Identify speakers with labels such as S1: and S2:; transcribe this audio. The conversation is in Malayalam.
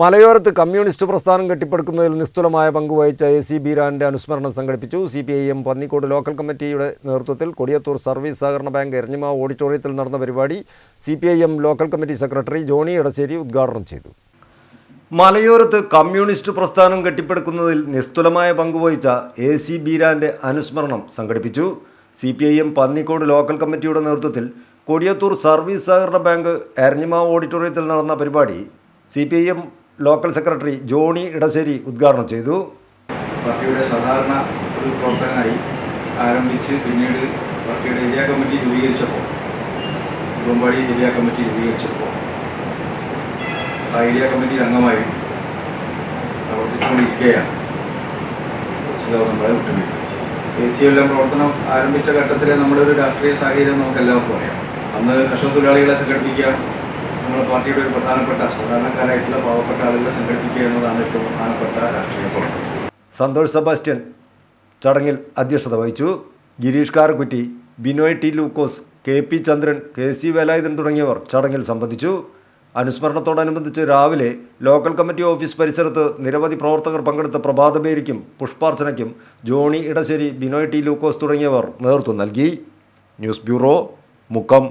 S1: മലയോരത്ത് കമ്മ്യൂണിസ്റ്റ് പ്രസ്ഥാനം കെട്ടിപ്പടുക്കുന്നതിൽ നിസ്തുലമായ പങ്കുവഹിച്ച എ സി ബീരാന്റെ അനുസ്മരണം സംഘടിപ്പിച്ചു. C P I M Pannikode local കമ്മിറ്റിയുടെ നേതൃത്വത്തിൽ കൊടിയത്തൂർ സർവീസ് സഹകരണ ബാങ്ക് എരഞ്ഞിമാവ് ഓഡിറ്റോറിയത്തിൽ നടന്ന പരിപാടി C P I M local committee secretary Johnny Edassery ഉദ്ഘാടനം ചെയ്തു. മലയോരത്ത് കമ്മ്യൂണിസ്റ്റ് പ്രസ്ഥാനം കെട്ടിപ്പടുക്കുന്നതിൽ നിസ്തുലമായ പങ്കുവഹിച്ച എ സി ബീരാന്റെ അനുസ്മരണം സംഘടിപ്പിച്ചു. C P I M Pannikode local committee നേതൃത്വത്തിൽ കൊടിയത്തൂർ സർവീസ് സഹകരണ ബാങ്ക് എരഞ്ഞിമാവ് ഓഡിറ്റോറിയത്തിൽ നടന്ന പരിപാടി C P I M local secretary Johnny Edassery ഉദ്ഘാടനം ചെയ്തു.
S2: പാർട്ടിയുടെ സാധാരണ ഒരു പ്രവർത്തകനായി ആരംഭിച്ച് പിന്നീട് പാർട്ടിയുടെ ഏരിയ കമ്മിറ്റി രൂപീകരിച്ചപ്പോൾ തിരുവമ്പാടി ഏരിയ കമ്മിറ്റി രൂപീകരിച്ചപ്പോൾ ആ ഏരിയ കമ്മിറ്റി അംഗമായി പ്രവർത്തിച്ചുകൊണ്ടിരിക്കുകയാണ്. നമ്മുടെ എ സി എല്ലാം പ്രവർത്തനം ആരംഭിച്ച ഘട്ടത്തിലെ നമ്മുടെ ഒരു രാഷ്ട്രീയ സാഹചര്യം നമുക്ക് എല്ലാവർക്കും അറിയാം. അന്ന് കർഷക തൊഴിലാളികളെ സംഘടിപ്പിക്കുക നമ്മുടെ പാർട്ടിയുടെ ഒരു പ്രധാനപ്പെട്ട സാധാരണക്കാരായിട്ടുള്ള പാവപ്പെട്ട ആളുകളെ സംഘടിപ്പിക്കുക എന്നതാണ് ഏറ്റവും പ്രധാനപ്പെട്ട രാഷ്ട്രീയ പ്രവർത്തനം.
S1: സന്തോഷ് സെബാസ്റ്റ്യൻ ചടങ്ങിൽ അധ്യക്ഷത വഹിച്ചു. Girish Karakkutty Binoy T Lukose K P Chandran K C Velayudhan തുടങ്ങിയവർ ചടങ്ങിൽ സംബന്ധിച്ചു. അനുസ്മരണത്തോടനുബന്ധിച്ച് രാവിലെ ലോക്കൽ കമ്മിറ്റി ഓഫീസ് പരിസരത്ത് നിരവധി പ്രവർത്തകർ പങ്കെടുത്ത പ്രഭാതബേരിക്കും പുഷ്പാർച്ചനയ്ക്കും ജോണി ഇടശ്ശേരി ബിനോയ് ടി ലൂക്കോസ് തുടങ്ങിയവർ നേതൃത്വം നൽകി. News bureau Mukkam.